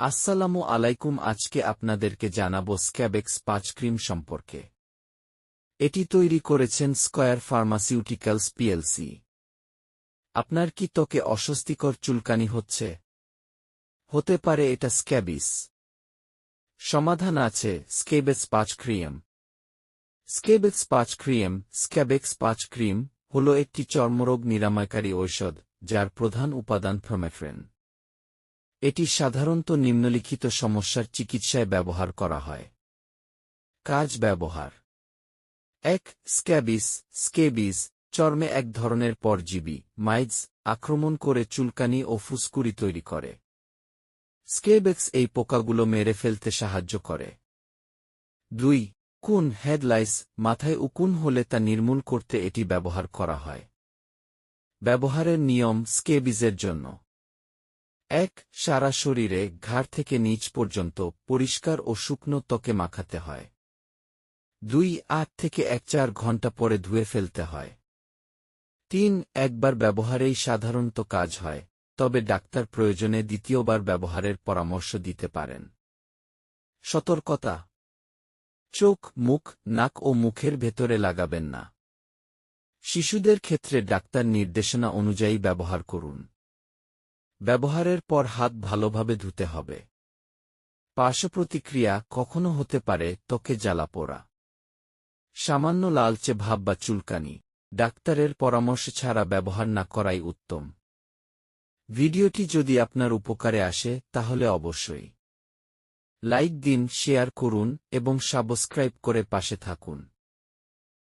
আসসালামু আলাইকুম, আজকে আপনাদেরকে জানাব স্ক্যাবেক্স পাঁচ ক্রিম সম্পর্কে। এটি তৈরি করেছেন স্কয়ার ফার্মাসিউটিক্যালস পিএলসি আপনার কি ত্বকে অস্বস্তিকর চুলকানি হচ্ছে? হতে পারে এটা স্ক্যাবিস সমাধান আছে স্কেবেক্স পাঁচ ক্রিম। স্কেবেক্স পাঁচ ক্রিম স্ক্যাবেক্স পাঁচ ক্রিম হল একটি চর্মরোগ নিরাময়কারী ঔষধ, যার প্রধান উপাদান ফ্রোমেফ্রেন এটি সাধারণত নিম্নলিখিত সমস্যার চিকিৎসায় ব্যবহার করা হয়। কাজ ব্যবহার। এক, স্ক্যাবিস, স্কেবিস, চর্মে এক ধরনের পরজীবী, মাইজ, আক্রমণ করে চুলকানি ও ফুসকুড়ি তৈরি করে। স্কেবেক্স এই পোকাগুলো মেরে ফেলতে সাহায্য করে। দুই কুন হেডলাইস মাথায় উকুন হলে তা নির্মূল করতে এটি ব্যবহার করা হয়। ব্যবহারের নিয়ম স্কেবিজের জন্য। এক সারা শরীরে ঘাড় থেকে নিচ পর্যন্ত পরিষ্কার ও শুকনো ত্বকে মাখাতে হয়। দুই আট থেকে এক চার ঘণ্টা পরে ধুয়ে ফেলতে হয়। তিন, একবার ব্যবহারেই সাধারণত কাজ হয়, তবে ডাক্তার প্রয়োজনে দ্বিতীয়বার ব্যবহারের পরামর্শ দিতে পারেন। সতর্কতা। চোখ, মুখ, নাক ও মুখের ভেতরে লাগাবেন না। শিশুদের ক্ষেত্রে ডাক্তার নির্দেশনা অনুযায়ী ব্যবহার করুন। ব্যবহারের পর হাত ভালোভাবে ধুতে হবে। পার্শ্বপ্রতিক্রিয়া কখনো হতে পারে ত্বকে জ্বালা পোড়া। সামান্য লালচে ভাব বা চুলকানি, ডাক্তারের পরামর্শ ছাড়া ব্যবহার না করাই উত্তম। ভিডিওটি যদি আপনার উপকারে আসে, তাহলে অবশ্যই লাইক দিন, শেয়ার করুন এবং সাবস্ক্রাইব করে পাশে থাকুন।